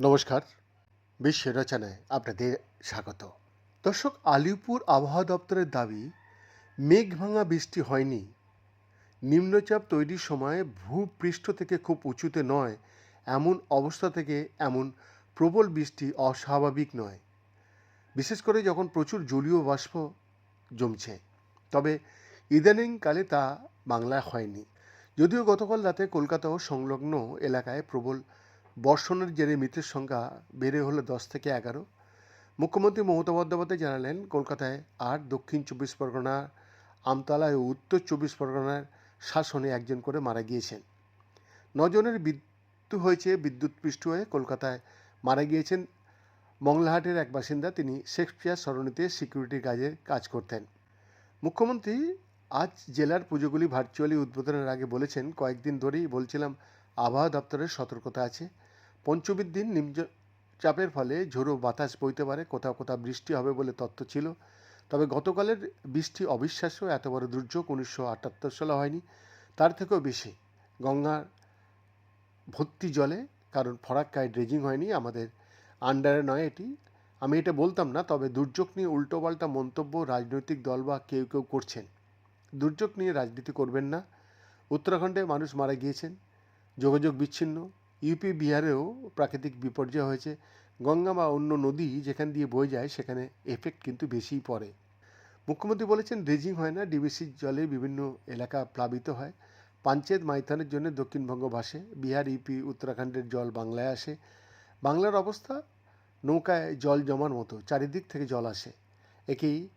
নমস্কার বিশ্ব রচনায় আপনাদের স্বাগত। দর্শক, আলিপুর আবহাওয়া দপ্তরের দাবি মেঘ ভাঙা বৃষ্টি হয়নি। নিম্নচাপ তৈরির সময় ভূপৃষ্ঠ থেকে খুব উঁচুতে নয়, এমন অবস্থা থেকে এমন প্রবল বৃষ্টি অস্বাভাবিক নয়। বিশেষ করে যখন প্রচুর জলীয় বাষ্প জমছে। তবে ইদানিংকালে তা বাংলায় হয়নি। যদিও গতকাল রাতে কলকাতা ও সংলগ্ন এলাকায় প্রবল বর্ষণের জেরে মৃতের সংখ্যা বেড়ে হলো দশ থেকে এগারো। মুখ্যমন্ত্রী মমতা বন্দ্যোপাধ্যায় জানালেন, কলকাতায় আর দক্ষিণ চব্বিশ পরগনা আমতলায় ও উত্তর চব্বিশ পরগনার শাসনে একজন করে মারা গিয়েছেন। নজনের মৃত্যু হয়েছে বিদ্যুৎপৃষ্ট হয়ে, কলকাতায় মারা গিয়েছেন মংলাহাটের এক বাসিন্দা। তিনি শেক্সপিয়ার সরণিতে সিকিউরিটি কাজের কাজ করতেন। মুখ্যমন্ত্রী আজ জেলার পুজোগুলি ভার্চুয়ালি উদ্বোধনের আগে বলেছেন, কয়েকদিন ধরেই বলছিলাম আবহাওয়া দপ্তরের সতর্কতা আছে। পঞ্চমীর দিন নিম্ন চাপের ফলে ঝোড়ো বাতাস বইতে পারে, কোথাও কোথাও বৃষ্টি হবে বলে তথ্য ছিল। তবে গতকালের বৃষ্টি অবিশ্বাস্য, এত বড় দুর্যোগ উনিশশো আটাত্তর সালে হয়নি, তার থেকেও বেশি। গঙ্গার ভর্তি জলে কারণ ফরাক্কায় ড্রেজিং হয়নি, আমাদের আন্ডারে নয় এটি। আমি এটা বলতাম না, তবে দুর্যোগ নিয়ে উল্টোপাল্টা মন্তব্য রাজনৈতিক দল বা কেউ কেউ করছেন। দুর্যোগ নিয়ে রাজনীতি করবেন না। উত্তরাখণ্ডে মানুষ মারা গিয়েছেন। যোগাযোগ বিচ্ছিন্ন। ইউপি বিহারেও প্রাকৃতিক বিপর্যয় হয়েছে। গঙ্গা বা অন্য নদী যেখান দিয়ে বয়ে যায়, সেখানে এফেক্ট কিন্তু বেশিই পড়ে। মুখ্যমন্ত্রী বলেছেন ড্রেজিং হয় না ডিবিসির জলে বিভিন্ন এলাকা প্লাবিত হয়। পাঞ্চেত মাইথানের জন্য দক্ষিণবঙ্গ ভাসে। বিহার ইউপি উত্তরাখণ্ডের জল বাংলায় আসে। বাংলার অবস্থা? নৌকায় জল জমার মতো, চারিদিক থেকে জল আসে। একেই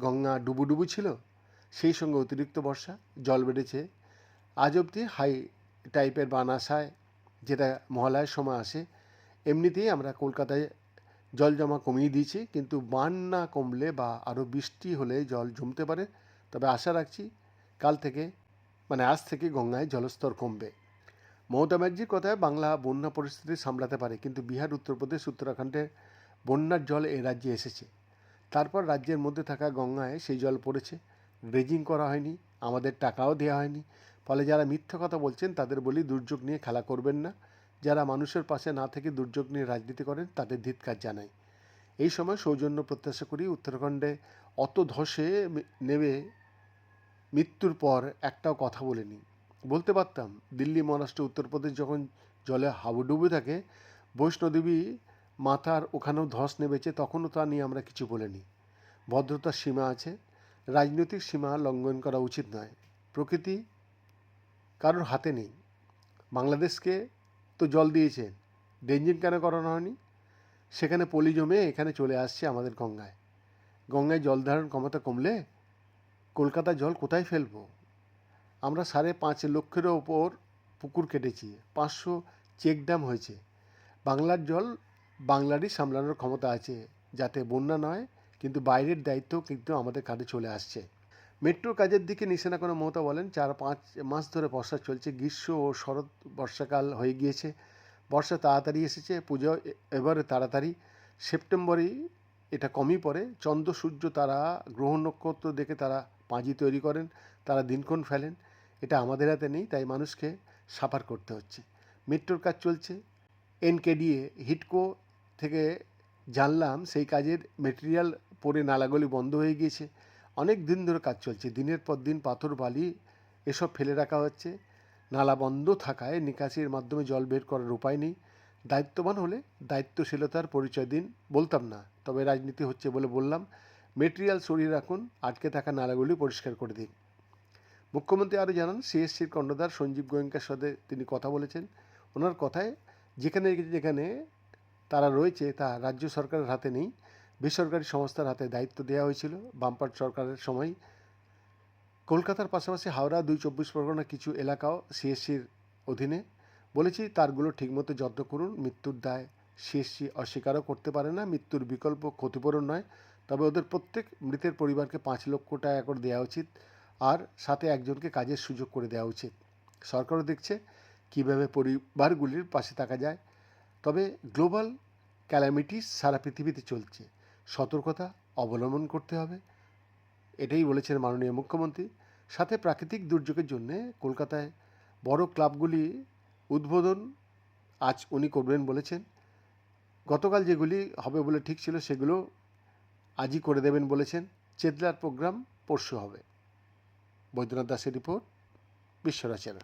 গঙ্গা ডুবুডুবু ছিল। সেই সঙ্গে অতিরিক্ত বর্ষা, জল বেড়েছে। আজ অবধি হাই টাইপের বান আসায় যেটা মহালয়ের সময় আসে, এমনিতেই আমরা কলকাতায় জল জমা কমিয়ে দিয়েছি, কিন্তু বান না কমলে বা আরও বৃষ্টি হলে জল জমতে পারে। তবে আশা রাখছি কাল থেকে মানে আজ থেকে গঙ্গায় জলস্তর কমবে। মমতা ব্যানার্জির কথায় বাংলা বন্যা পরিস্থিতি সামলাতে পারে, কিন্তু বিহার, উত্তরপ্রদেশ, উত্তরাখণ্ডে বন্যার জল এ রাজ্যে এসেছে। তারপর রাজ্যের মধ্যে থাকা গঙ্গায় সেই জল পড়েছে। ড্রেজিং করা হয়নি, আমাদের টাকাও দেওয়া হয়নি। ফলে যারা মিথ্যা কথা বলছেন, তাদের বলি দুর্যোগ নিয়ে খেলা করবেন না। যারা মানুষের পাশে না থেকে দুর্যোগ নিয়ে রাজনীতি করেন, তাদের ধিৎকার জানাই। এই সময় সৌজন্য প্রত্যাশা করি উত্তরাখণ্ডে অত ধসে নেবে মৃত্যুর পর একটাও কথা বলেনি। বলতে পারতাম, দিল্লি, মহারাষ্ট্র, উত্তরপ্রদেশ যখন জলে হাবুডুবু থাকে, বৈষ্ণোদেবী মাথার ওখানেও ধস নেমেছে, তখনও তা নিয়ে আমরা কিছু বলিনি। ভদ্রতার সীমা আছে রাজনৈতিক সীমা লঙ্ঘন করা উচিত নয়। প্রকৃতি কারোর হাতে নেই। বাংলাদেশকে তো জল দিয়েছেন ডেঞ্জিং কেন করানো হয়নি? সেখানে পলি জমে এখানে চলে আসছে আমাদের গঙ্গায়। গঙ্গায় জল ধারণ ক্ষমতা কমলে কলকাতা জল কোথায় ফেলব? আমরা সাড়ে পাঁচ লক্ষেরও ওপর পুকুর কেটেছি। পাঁচশো চেক ড্যাম হয়েছে। বাংলার জল বাংলারই সামলানোর ক্ষমতা আছে। যাতে বন্যা নয় কিন্তু বাইরের দায়িত্ব কিন্তু আমাদের কাঁধে চলে আসছে। মেট্রোর কাজের দিকে নিশানা কোনো মমতা বলেন, চার পাঁচ মাস ধরে বর্ষা চলছে, গ্রীষ্ম ও শরৎ বর্ষাকাল হয়ে গিয়েছে। বর্ষা তাড়াতাড়ি এসেছে, পুজো এবারে তাড়াতাড়ি। সেপ্টেম্বরেই এটা কমই পড়ে। চন্দ্র, সূর্য তারা গ্রহ নক্ষত্র দেখে তারা পাঁজি তৈরি করেন, তারা দিনক্ষণ ফেলেন। এটা আমাদের হাতে নেই, তাই মানুষকে সাফার করতে হচ্ছে। মেট্রোর কাজ চলছে। এনকেডিএ, হিটকো থেকে জানলাম, সেই কাজের মেটেরিয়াল পরে নালাগুলি বন্ধ হয়ে গিয়েছে। অনেক দিন ধরে কাজ চলছে। দিনের পর দিন পাথর, বালি এসব ফেলে রাখা হচ্ছে। নালা বন্ধ থাকায় নিকাশির মাধ্যমে জল বের করার উপায় নেই। দায়িত্ববান হলে দায়িত্বশীলতার পরিচয় দিন। বলতাম না, তবে রাজনীতি হচ্ছে বলে বললাম। মেটেরিয়াল সরিয়ে রাখুন, আটকে থাকা নালাগুলি পরিষ্কার করে দিন। মুখ্যমন্ত্রী আরও জানান, সিএসসির কর্ণধার সঞ্জীব গোয়েঙ্কার সাথে তিনি কথা বলেছেন। ওনার কথায় যেখানে যেখানে তারা রয়েছে, তা রাজ্য সরকারের হাতে নেই। বেসরকারি সংস্থার হাতে দায়িত্ব দেওয়া হয়েছিল। বামপাট সরকারের সময় কলকাতার পাশাপাশি হাওড়া দুই চব্বিশ পরগনা কিছু এলাকাও সিএসসির অধীনে। বলেছি, তারগুলো ঠিকমতো যত্ন করুন, মৃত্যুর দায় সিএসসি অস্বীকারও করতে পারে না, মৃত্যুর বিকল্প ক্ষতিপূরণ নয়। তবে ওদের প্রত্যেক মৃতের পরিবারকে পাঁচ লক্ষ টাকা করে দেওয়া উচিত আর সাথে একজনকে কাজের সুযোগ করে দেওয়া উচিত। সরকারও দেখছে কীভাবে পরিবারগুলির পাশে থাকা যায়। তবে গ্লোবাল ক্যালামিটিস সারা পৃথিবীতে চলছে। সতর্কতা অবলম্বন করতে হবে। এটাই বলেছেন মাননীয় মুখ্যমন্ত্রী। সাথে প্রাকৃতিক দুর্যোগের জন্য কলকাতায় বড় ক্লাবগুলি উদ্বোধন আজ উনি করবেন বলেছেন। গতকাল যেগুলি হবে বলে ঠিক ছিল সেগুলো আজই করে দেবেন বলেছেন। চেতলার প্রোগ্রাম পরশু হবে। বৈদ্যনাথ দাসের রিপোর্ট বিশ্বরচনা